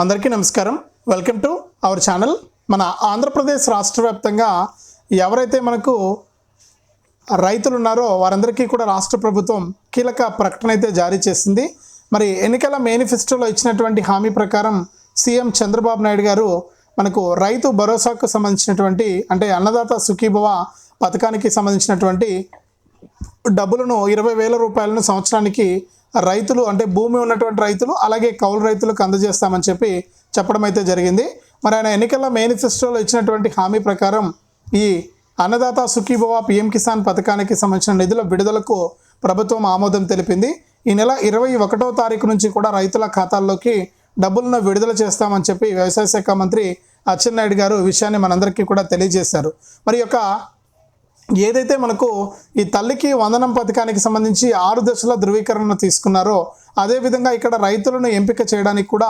అందరికీ నమస్కారం. Welcome to our channel మన ఆంధ్రప్రదేశ్ రాష్ట్ర వ్యాప్తంగా ఎవరైతే మనకు రైతులు ఉన్నారో వారందరికీ కూడా రాష్ట్ర ప్రభుత్వం కీలక ప్రకటన అయితే జారీ చేసింది. మరి ఎన్నికల మేనిఫెస్టోలో ఇచ్చినటువంటి హామీ ప్రకారం సీఎం చంద్రబాబు నాయుడు గారు మనకు రైతు భరోసాకు సంబంధించినటువంటి అంటే అన్నదాత సుఖీభవ పథకానికి సంబంధించినటువంటి డబ్బులను ఇరవై వేల రూపాయలను సంవత్సరానికి రైతులు అంటే భూమి ఉన్నటువంటి రైతులు అలాగే కౌలు రైతులకు అందజేస్తామని చెప్పి చెప్పడం అయితే జరిగింది. మరి ఆయన ఎన్నికల మేనిఫెస్టోలో ఇచ్చినటువంటి హామీ ప్రకారం ఈ అన్నదాత సుఖీభవ పిఎం కిసాన్ పథకానికి సంబంధించిన నిధుల విడుదలకు ప్రభుత్వం ఆమోదం తెలిపింది. ఈ నెల ఇరవై ఒకటో తారీఖు నుంచి కూడా రైతుల ఖాతాల్లోకి డబ్బులను విడుదల చేస్తామని చెప్పి వ్యవసాయ శాఖ మంత్రి అచ్చెన్నాయుడు గారు విషయాన్ని మనందరికీ కూడా తెలియజేశారు. మరి యొక్క ఏదైతే మనకు ఈ తల్లికి వందనం పథకానికి సంబంధించి ఆరు దశల ధృవీకరణ తీసుకున్నారో అదేవిధంగా ఇక్కడ రైతులను ఎంపిక చేయడానికి కూడా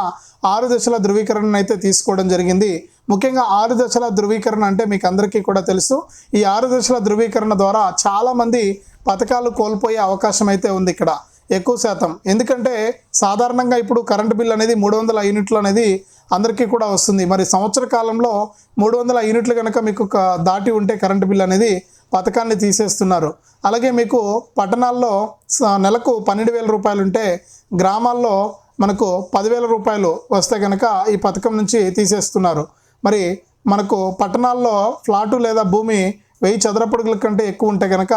ఆరు దశల ధృవీకరణను అయితే తీసుకోవడం జరిగింది. ముఖ్యంగా ఆరు దశల ధృవీకరణ అంటే మీకు అందరికీ కూడా తెలుసు. ఈ ఆరు దశల ధృవీకరణ ద్వారా చాలామంది పథకాలు కోల్పోయే అవకాశం అయితే ఉంది ఇక్కడ. ఎక్కువ శాతం. ఎందుకంటే సాధారణంగా ఇప్పుడు కరెంటు బిల్ అనేది మూడు వందల యూనిట్లు అనేది అందరికీ కూడా వస్తుంది. మరి సంవత్సర కాలంలో మూడు వందల యూనిట్లు కనుక మీకు ఒక దాటి ఉంటే కరెంటు బిల్ అనేది పథకాన్ని తీసేస్తున్నారు. అలాగే మీకు పట్టణాల్లో స- నెలకు పన్నెండు వేల రూపాయలు ఉంటే గ్రామాల్లో మనకు పదివేల రూపాయలు వస్తే కనుక ఈ పథకం నుంచి తీసేస్తున్నారు. మరి మనకు పట్టణాల్లో ఫ్లాటు లేదా భూమి వెయ్యి చదరపడుగుల కంటే ఎక్కువ ఉంటే కనుక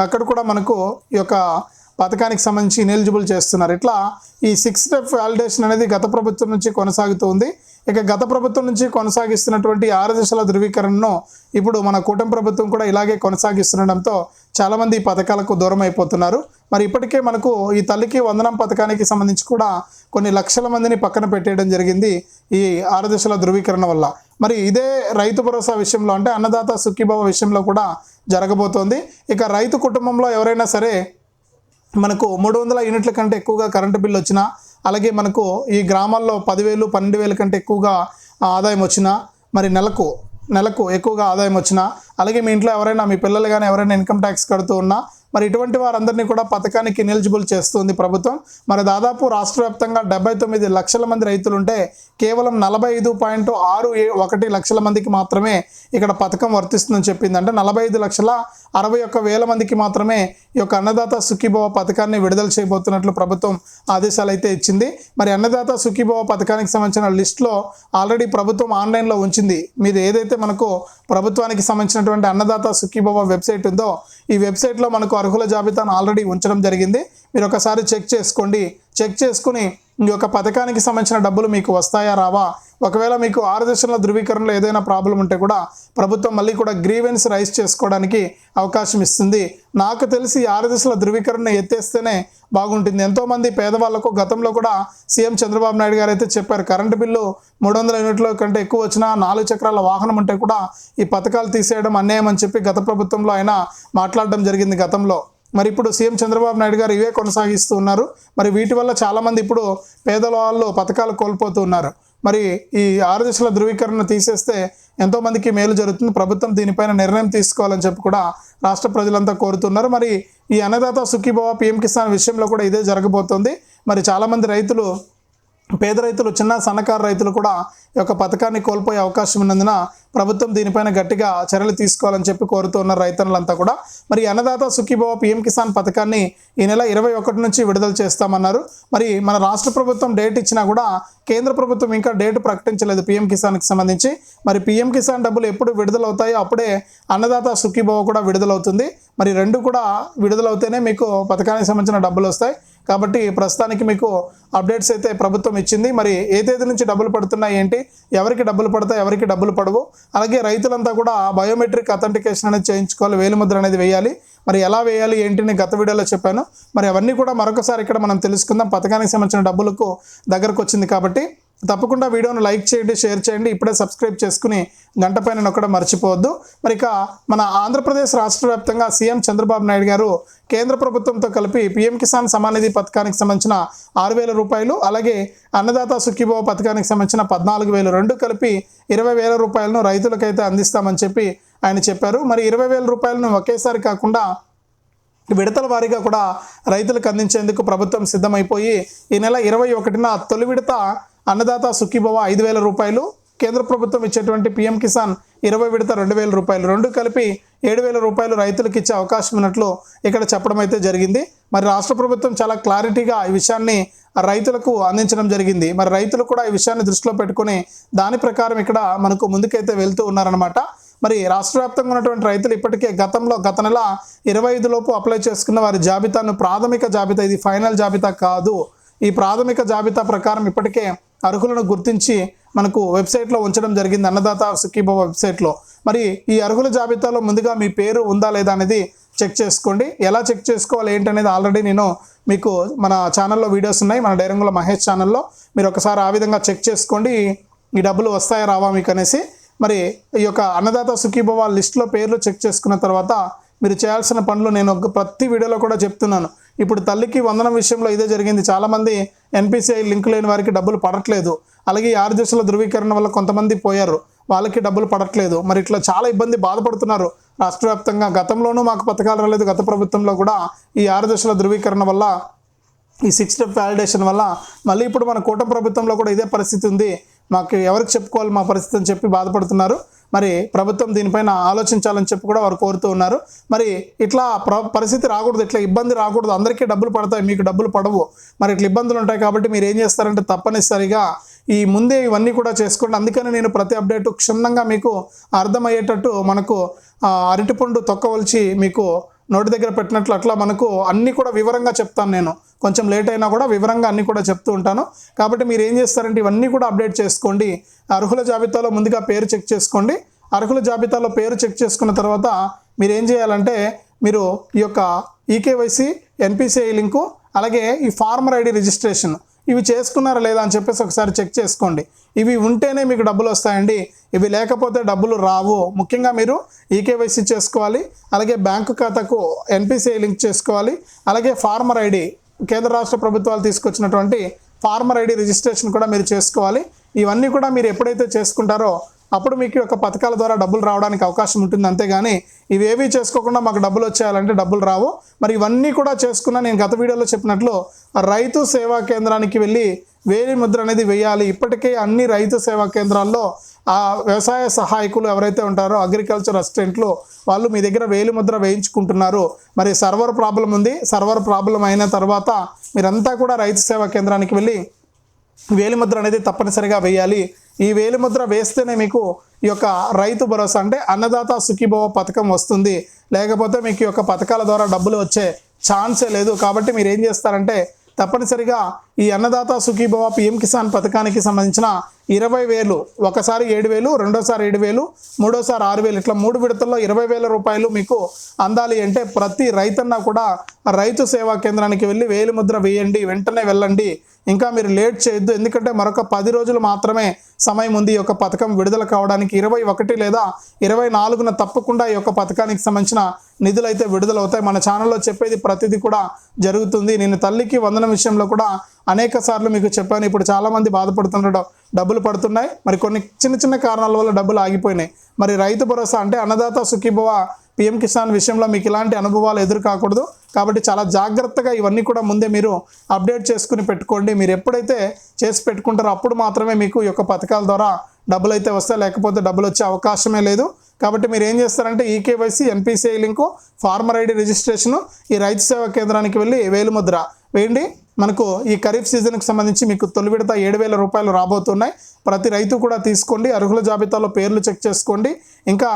అక్కడ కూడా మనకు ఈ యొక్క పథకానికి సంబంధించి ఇనెలిజిబుల్ చేస్తున్నారు. ఇట్లా ఈ సిక్స్ స్టెప్ వ్యాలిడేషన్ అనేది గత ప్రభుత్వం నుంచి కొనసాగుతుంది. ఇక గత ప్రభుత్వం నుంచి కొనసాగిస్తున్నటువంటి ఆరు దశల ధృవీకరణను ఇప్పుడు మన కూటమి ప్రభుత్వం కూడా ఇలాగే కొనసాగిస్తుండడంతో చాలామంది ఈ పథకాలకు దూరం అయిపోతున్నారు మరి ఇప్పటికే మనకు ఈ తల్లికి వందనం పథకానికి సంబంధించి కూడా కొన్ని లక్షల మందిని పక్కన పెట్టేయడం జరిగింది ఈ ఆరు దశల ధృవీకరణ వల్ల. మరి ఇదే రైతు భరోసా విషయంలో అంటే అన్నదాత సుఖీభావ విషయంలో కూడా జరగబోతోంది. ఇక రైతు కుటుంబంలో ఎవరైనా సరే మనకు మూడు వందల యూనిట్ల కంటే ఎక్కువగా కరెంటు బిల్లు వచ్చినా అలాగే మనకు ఈ గ్రామాల్లో పదివేలు పన్నెండు వేల కంటే ఎక్కువగా ఆదాయం వచ్చినా మరి నెలకు నెలకు ఎక్కువగా ఆదాయం వచ్చినా అలాగే మీ ఇంట్లో ఎవరైనా మీ పిల్లలు కానీ ఎవరైనా ఇన్కమ్ ట్యాక్స్ కడుతూ ఉన్నా మరి ఇటువంటి వారందరినీ కూడా పథకానికి ఎలిజిబుల్ చేస్తుంది ప్రభుత్వం. మరి దాదాపు రాష్ట్ర వ్యాప్తంగా డెబ్బై తొమ్మిది లక్షల మంది రైతులు ఉంటే కేవలం నలభై ఐదు పాయింట్ ఆరు ఏ- ఒకటి లక్షల మందికి మాత్రమే ఇక్కడ పథకం వర్తిస్తుందని చెప్పింది అంటే నలభై ఐదు లక్షల అరవై ఒక్క వేల మందికి మాత్రమే ఈ యొక్క అన్నదాత సుఖీభవ పథకాన్ని విడుదల చేయబోతున్నట్లు ప్రభుత్వం ఆదేశాలు అయితే ఇచ్చింది. మరి అన్నదాత సుఖీభవ పథకానికి సంబంధించిన లిస్టులో ఆల్రెడీ ప్రభుత్వం ఆన్లైన్లో ఉంచింది. మీరు ఏదైతే మనకు ప్రభుత్వానికి సంబంధించినటువంటి అన్నదాత సుఖీభవ వెబ్సైట్ ఉందో ఈ వెబ్సైట్లో మనకు అర్హుల జాబితాను ఆల్రెడీ ఉంచడం జరిగింది. మీరు ఒకసారి చెక్ చేసుకోండి. చెక్ చేసుకుని ఈ యొక్క పథకానికి సంబంధించిన డబ్బులు మీకు వస్తాయా రావా? ఒకవేళ మీకు ఆరు దశల ధృవీకరణలో ఏదైనా ప్రాబ్లం ఉంటే కూడా ప్రభుత్వం మళ్ళీ కూడా గ్రీవెన్స్ రైజ్ చేసుకోవడానికి అవకాశం ఇస్తుంది. నాకు తెలిసి ఆరు దశల ధృవీకరణ ఎత్తేస్తేనే బాగుంటుంది. ఎంతోమంది పేదవాళ్ళకు గతంలో కూడా సీఎం చంద్రబాబు నాయుడు గారు అయితే చెప్పారు కరెంటు బిల్లు మూడు వందల యూనిట్ల కంటే ఎక్కువ వచ్చినా నాలుగు చక్రాల వాహనం ఉంటే కూడా ఈ పథకాలు తీసేయడం అన్యాయం అని చెప్పి గత ప్రభుత్వంలో ఆయన మాట్లాడడం జరిగింది గతంలో. మరి ఇప్పుడు సీఎం చంద్రబాబు నాయుడు గారు ఇవే కొనసాగిస్తూ ఉన్నారు. మరి వీటి వల్ల చాలామంది ఇప్పుడు పేదవాళ్ళు పథకాలు కోల్పోతూ ఉన్నారు. మరి ఈ ఆరు దశల ధృవీకరణ తీసేస్తే ఎంతోమందికి మేలు జరుగుతుంది. ప్రభుత్వం దీనిపైన నిర్ణయం తీసుకోవాలని చెప్పి కూడా రాష్ట్ర ప్రజలంతా కోరుతున్నారు. మరి ఈ అన్నదాత సుఖీభవ పిఎం కిసాన్ విషయంలో కూడా ఇదే జరగబోతోంది. మరి చాలామంది రైతులు పేద రైతులు చిన్న సన్నకారు రైతులు కూడా ఈ యొక్క పథకాన్ని కోల్పోయే అవకాశం ఉన్నందున ప్రభుత్వం దీనిపైన గట్టిగా చర్యలు తీసుకోవాలని చెప్పి కోరుతున్న రైతన్నులంతా కూడా. మరి అన్నదాత సుఖీభవ పిఎం కిసాన్ పథకాన్ని ఈ నెల ఇరవై ఒకటి నుంచి విడుదల చేస్తామన్నారు. మరి మన రాష్ట్ర ప్రభుత్వం డేట్ ఇచ్చినా కూడా కేంద్ర ప్రభుత్వం ఇంకా డేట్ ప్రకటించలేదు పిఎం కిసాన్కి సంబంధించి. మరి పిఎం కిసాన్ డబ్బులు ఎప్పుడు విడుదలవుతాయో అప్పుడే అన్నదాత సుఖీభవ కూడా విడుదలవుతుంది. మరి రెండు కూడా విడుదలవుతేనే మీకు పథకానికి సంబంధించిన డబ్బులు వస్తాయి. కాబట్టి ప్రస్తుతానికి మీకు అప్డేట్స్ అయితే ప్రభుత్వం ఇచ్చింది. మరి ఏ తేదీ నుంచి డబ్బులు పడుతున్నాయి ఏంటి? ఎవరికి డబ్బులు పడతాయి? ఎవరికి డబ్బులు పడవు? అలాగే రైతులంతా కూడా బయోమెట్రిక్ అథెంటికేషన్ అనేది చేయించుకోవాలి. వేలిముద్ర అనేది వేయాలి. మరి ఎలా వేయాలి ఏంటి నేను గత వీడియోలో చెప్పాను. మరి అవన్నీ కూడా మరొకసారి ఇక్కడ మనం తెలుసుకుందాం. పథకానికి సంబంధించిన డబ్బులకు దగ్గరకు వచ్చింది కాబట్టి తప్పకుండా వీడియోను లైక్ చేయండి షేర్ చేయండి. ఇప్పుడే సబ్స్క్రైబ్ చేసుకుని గంట పైన నొక్కడం మర్చిపోవద్దు. మరి ఇక మన ఆంధ్రప్రదేశ్ రాష్ట్ర వ్యాప్తంగా సీఎం చంద్రబాబు నాయుడు గారు కేంద్ర ప్రభుత్వంతో కలిపి పీఎం కిసాన్ సమానిధి పథకానికి సంబంధించిన ఆరు వేల రూపాయలు అలాగే అన్నదాత సుఖీభవ పథకానికి సంబంధించిన పద్నాలుగు వేలు రెండు కలిపి ఇరవై వేల రూపాయలను రైతులకైతే అందిస్తామని చెప్పి ఆయన చెప్పారు. మరి ఇరవై వేల రూపాయలను ఒకేసారి కాకుండా విడతల వారీగా కూడా రైతులకు అందించేందుకు ప్రభుత్వం సిద్ధమైపోయి ఈ నెల ఇరవై ఒకటిన తొలి విడత అన్నదాత సుఖీభవ ఐదు వేల రూపాయలు కేంద్ర ప్రభుత్వం ఇచ్చేటువంటి పిఎం కిసాన్ ఇరవై విడత రెండు వేల రూపాయలు రెండు కలిపి ఏడు వేల రూపాయలు రైతులకు ఇచ్చే అవకాశం ఉన్నట్లు ఇక్కడ చెప్పడం అయితే జరిగింది. మరి రాష్ట్ర ప్రభుత్వం చాలా క్లారిటీగా ఈ విషయాన్ని రైతులకు అందించడం జరిగింది. మరి రైతులు కూడా ఈ విషయాన్ని దృష్టిలో పెట్టుకుని దాని ప్రకారం ఇక్కడ మనకు ముందుకైతే వెళ్తూ ఉన్నారనమాట మరి రాష్ట్ర వ్యాప్తంగా ఉన్నటువంటి రైతులు ఇప్పటికే గతంలో గత నెల ఇరవై ఐదు లోపు అప్లై చేసుకున్న వారి జాబితాను ప్రాథమిక జాబితా ఇది ఫైనల్ జాబితా కాదు. ఈ ప్రాథమిక జాబితా ప్రకారం ఇప్పటికే అర్హులను గుర్తించి మనకు వెబ్సైట్లో ఉంచడం జరిగింది. అన్నదాత సుఖీభవ వెబ్సైట్లో. మరి ఈ అర్హుల జాబితాలో ముందుగా మీ పేరు ఉందా లేదా అనేది చెక్ చేసుకోండి. ఎలా చెక్ చేసుకోవాలి ఏంటనేది ఆల్రెడీ నేను మీకు మన ఛానల్లో వీడియోస్ ఉన్నాయి. మన డైరంగుల మహేష్ ఛానల్లో మీరు ఒకసారి ఆ విధంగా చెక్ చేసుకోండి. ఈ డబ్బులు వస్తాయా రావా మీకు అనేసి. మరి ఈ యొక్క అన్నదాత సుఖీభవ లిస్ట్లో పేర్లు చెక్ చేసుకున్న తర్వాత మీరు చేయాల్సిన పనులు నేను ఒక ప్రతి వీడియోలో కూడా చెప్తున్నాను. ఇప్పుడు తల్లికి వందనం విషయంలో ఇదే జరిగింది. చాలామంది ఎన్పిసిఐ లింక్ లేని వారికి డబ్బులు పడట్లేదు. అలాగే ఈ ఆరు దశల ధృవీకరణ వల్ల కొంతమంది పోయారు. వాళ్ళకి డబ్బులు పడట్లేదు. మరి ఇట్లా చాలా ఇబ్బంది బాధపడుతున్నారు. రాష్ట్ర వ్యాప్తంగా గతంలోనూ మాకు పథకాలు రాలేదు. గత ప్రభుత్వంలో కూడా ఈ ఆరు దశల ధృవీకరణ వల్ల ఈ సిక్స్ స్టెప్ వ్యాలిడేషన్ వల్ల మళ్ళీ ఇప్పుడు మన కూటమి ప్రభుత్వంలో కూడా ఇదే పరిస్థితి ఉంది. మాకు ఎవరికి చెప్పుకోవాలి మా పరిస్థితి అని చెప్పి బాధపడుతున్నారు. మరి ప్రభుత్వం దీనిపైన ఆలోచించాలని చెప్పి కూడా వారు కోరుతూ ఉన్నారు. మరి ఇట్లా ప్ర పరిస్థితి రాకూడదు ఇట్లా ఇబ్బంది రాకూడదు. అందరికీ డబ్బులు పడతాయి మీకు డబ్బులు పడవు. మరి ఇట్లా ఇబ్బందులు ఉంటాయి కాబట్టి మీరు ఏం చేస్తారంటే తప్పనిసరిగా ఈ ముందే ఇవన్నీ కూడా చేసుకోండి. అందుకని నేను ప్రతి అప్డేట్ క్షుణ్ణంగా మీకు అర్థమయ్యేటట్టు మనకు అరటిపండు తొక్కవలిచి మీకు నోటి దగ్గర పెట్టినట్లు అట్లా మనకు అన్నీ కూడా వివరంగా చెప్తాను నేను. కొంచెం లేట్ అయినా కూడా వివరంగా అన్నీ కూడా చెప్తూ ఉంటాను. కాబట్టి మీరు ఏం చేస్తారంటే ఇవన్నీ కూడా అప్డేట్ చేసుకోండి. అర్హుల జాబితాలో ముందుగా పేరు చెక్ చేసుకోండి. అర్హుల జాబితాలో పేరు చెక్ చేసుకున్న తర్వాత మీరు ఏం చేయాలంటే మీరు ఈ యొక్క ఈకేవైసీ ఎన్పిసిఐ లింకు అలాగే ఈ ఫార్మర్ ఐడి రిజిస్ట్రేషన్. ఇవి చేసుకున్నారా లేదా అని చెప్పేసి ఒకసారి చెక్ చేసుకోండి. ఇవి ఉంటేనే మీకు డబ్బులు వస్తాయండి. ఇవి లేకపోతే డబ్బులు రావు. ముఖ్యంగా మీరు ఈకేవైసీ చేసుకోవాలి. అలాగే బ్యాంకు ఖాతాకు ఎన్పిసిఐ లింక్ చేసుకోవాలి. అలాగే ఫార్మర్ ఐడి కేంద్ర రాష్ట్ర ప్రభుత్వాలు తీసుకొచ్చినటువంటి ఫార్మర్ ఐడి రిజిస్ట్రేషన్ కూడా మీరు చేసుకోవాలి. ఇవన్నీ కూడా మీరు ఎప్పుడైతే చేసుకుంటారో అప్పుడు మీకు యొక్క పథకాల ద్వారా డబ్బులు రావడానికి అవకాశం ఉంటుంది. అంతేగాని ఇవేవి చేసుకోకుండా మాకు డబ్బులు వచ్చేయాలంటే డబ్బులు రావు. మరి ఇవన్నీ కూడా చేసుకున్నా నేను గత వీడియోలో చెప్పినట్లు రైతు సేవా కేంద్రానికి వెళ్ళి వేలి ముద్ర అనేది వేయాలి. ఇప్పటికే అన్ని రైతు సేవా కేంద్రాల్లో ఆ వ్యవసాయ సహాయకులు ఎవరైతే ఉంటారో అగ్రికల్చర్ అసిస్టెంట్లు వాళ్ళు మీ దగ్గర వేలు ముద్ర వేయించుకుంటున్నారు. మరి సర్వర్ ప్రాబ్లం ఉంది. సర్వర్ ప్రాబ్లం అయిన తర్వాత మీరంతా కూడా రైతు సేవా కేంద్రానికి వెళ్ళి వేలిముద్ర అనేది తప్పనిసరిగా వేయాలి. ఈ వేలిముద్ర వేస్తేనే మీకు ఈ యొక్క రైతు భరోసా అంటే అన్నదాత సుఖీభవ పథకం వస్తుంది. లేకపోతే మీకు ఈ యొక్క పథకాల ద్వారా డబ్బులు వచ్చే ఛాన్సే లేదు. కాబట్టి మీరు ఏం చేస్తారంటే తప్పనిసరిగా ఈ అన్నదాత సుఖీభవ పిఎం కిసాన్ పథకానికి సంబంధించిన ఇరవై వేలు ఒకసారి ఏడు వేలు రెండోసారి ఏడు వేలు మూడోసారి ఆరు వేలు ఇట్లా మూడు విడతల్లో ఇరవై వేల రూపాయలు మీకు అందాలి అంటే ప్రతి రైతన్న కూడా రైతు సేవా కేంద్రానికి వెళ్ళి వేలి ముద్ర వేయండి వెంటనే వెళ్ళండి. ఇంకా మీరు లేట్ చేయొద్దు ఎందుకంటే మరొక పది రోజులు మాత్రమే సమయం ఉంది ఈ యొక్క పథకం విడుదల కావడానికి. ఇరవై ఒకటి లేదా ఇరవై నాలుగున తప్పకుండా ఈ యొక్క పథకానికి సంబంధించిన నిధులు అయితే విడుదలవుతాయి. మన ఛానల్లో చెప్పేది ప్రతిదీ కూడా జరుగుతుంది. నేను తల్లికి వందనం విషయంలో కూడా అనేక సార్లు మీకు చెప్పాను ఇప్పుడు చాలామంది బాధపడుతున్నారు డబ్బులు పడుతున్నాయి. మరి కొన్ని చిన్న చిన్న కారణాల వల్ల డబ్బులు ఆగిపోయినాయి. మరి రైతు భరోసా అంటే అన్నదాత సుఖీభవ పిఎం కిసాన్ విషయంలో మీకు ఇలాంటి అనుభవాలు ఎదురు కాకూడదు. కాబట్టి చాలా జాగ్రత్తగా ఇవన్నీ కూడా ముందే మీరు అప్డేట్ చేసుకుని పెట్టుకోండి. మీరు ఎప్పుడైతే చేసి పెట్టుకుంటారో అప్పుడు మాత్రమే మీకు ఈ యొక్క పథకాల ద్వారా డబ్బులు అయితే వస్తాయి. లేకపోతే డబ్బులు వచ్చే అవకాశమే లేదు. కాబట్టి మీరు ఏం చేస్తారంటే eKYC NPCI link farmer ID registration ఈ రైతు సేవా కేంద్రానికి వెళ్ళి వేలుముద్ర వేయండి. మనకు ఈ ఖరీఫ్ సీజన్కి సంబంధించి మీకు తొలి విడత ఏడు వేల రూపాయలు రాబోతున్నాయి. ప్రతి రైతు కూడా తీసుకోండి. అర్హుల జాబితాలో పేర్లు చెక్ చేసుకోండి. ఇంకా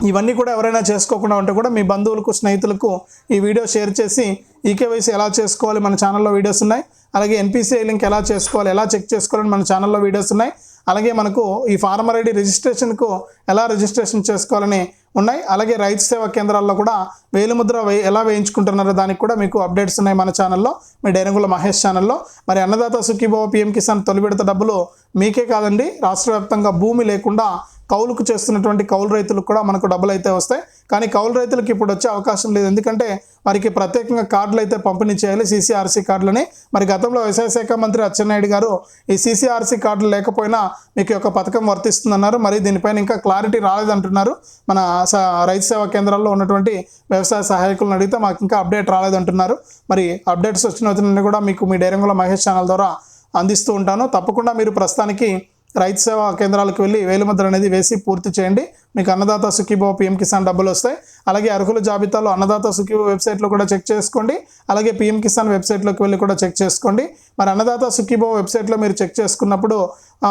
ఇవన్నీ కూడా ఎవరైనా చేసుకోకుండా ఉంటే కూడా మీ బంధువులకు స్నేహితులకు ఈ వీడియో షేర్ చేసి ఈకేవైసీ ఎలా చేసుకోవాలి మన ఛానల్లో వీడియోస్ ఉన్నాయి. అలాగే ఎన్పిసిఐ లింక్ ఎలా చేసుకోవాలి ఎలా చెక్ చేసుకోవాలని మన ఛానల్లో వీడియోస్ ఉన్నాయి. అలాగే మనకు ఈ ఫార్మర్ ఐడి రిజిస్ట్రేషన్కు ఎలా రిజిస్ట్రేషన్ చేసుకోవాలని ఉన్నాయి. అలాగే రైతు సేవా కేంద్రాల్లో కూడా వేలిముద్ర వే ఎలా వేయించుకుంటున్నారో దానికి కూడా మీకు అప్డేట్స్ ఉన్నాయి మన ఛానల్లో మీ డైరంగుల మహేష్ ఛానల్లో. మరి అన్నదాత సుఖీభావ పిఎం కిసాన్ తొలి విడత డబ్బులు మీకే కాదండి. రాష్ట్ర వ్యాప్తంగా భూమి లేకుండా కౌలుకు చేస్తున్నటువంటి కౌలు రైతులకు కూడా మనకు డబ్బులు అయితే వస్తాయి. కానీ కౌలు రైతులకు ఇప్పుడు వచ్చే అవకాశం లేదు. ఎందుకంటే వారికి ప్రత్యేకంగా కార్డులు అయితే పంపిణీ చేయాలి. సీసీఆర్సీ కార్డులని. మరి గతంలో వ్యవసాయ శాఖ మంత్రి అచ్చెన్నాయుడు గారు ఈ సీసీఆర్సీ కార్డులు లేకపోయినా మీకు యొక్క పథకం వర్తిస్తుందన్నారు. మరి దీనిపైన ఇంకా క్లారిటీ రాలేదంటున్నారు. మన స- రైతు సేవా కేంద్రాల్లో ఉన్నటువంటి వ్యవసాయ సహాయకులను అడిగితే మాకు ఇంకా అప్డేట్ రాలేదంటున్నారు. మరి అప్డేట్స్ వచ్చిన కూడా మీకు మీ డైరంగుల మహేష్ ఛానల్ ద్వారా అందిస్తూ ఉంటాను. తప్పకుండా మీరు ప్రస్తుతానికి రైతు సేవా కేంద్రాలకు వెళ్ళి వేలిముద్ర అనేది వేసి పూర్తి చేయండి. మీకు అన్నదాత సుఖీభో పిఎం కిసాన్ డబ్బులు వస్తాయి. అలాగే అర్హుల జాబితాలో అన్నదాత సుఖీభో వెబ్సైట్లో కూడా చెక్ చేసుకోండి. అలాగే పిఎం కిసాన్ వెబ్సైట్లోకి వెళ్ళి కూడా చెక్ చేసుకోండి. మరి అన్నదాత సుఖీభో వెబ్సైట్లో మీరు చెక్ చేసుకున్నప్పుడు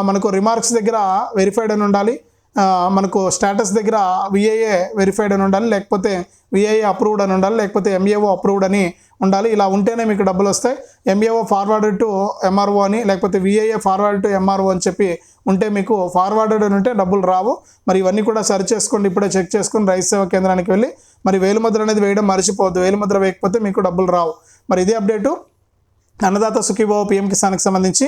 మనకు రిమార్క్స్ దగ్గర వెరిఫైడ్ అని ఉండాలి. మనకు స్టేటస్ దగ్గర విఏఏ వెరిఫైడ్ అని ఉండాలి లేకపోతే విఏఏ అప్రూవ్డ్ అని ఉండాలి లేకపోతే ఎంఏఓ అప్రూవ్డ్ అని ఉండాలి. ఇలా ఉంటేనే మీకు డబ్బులు వస్తాయి. ఎంఏఓ ఫార్వర్డ్ టు ఎంఆర్ఓ అని లేకపోతే విఐఏ ఫార్వర్డ్ టు ఎంఆర్ఓ అని చెప్పి ఉంటే మీకు ఫార్వర్డెడ్ అని ఉంటే డబ్బులు రావు. మరి ఇవన్నీ కూడా సరి చేసుకోండి ఇప్పుడే చెక్ చేసుకుని రైతు సేవా కేంద్రానికి వెళ్ళి మరి వేలుముద్ర అనేది వేయడం మర్చిపోవద్దు. వేలుముద్ర వేయకపోతే మీకు డబ్బులు రావు. మరి ఇదే అప్డేటు అన్నదాత సుఖీభావ పిఎం కిసాన్కి సంబంధించి.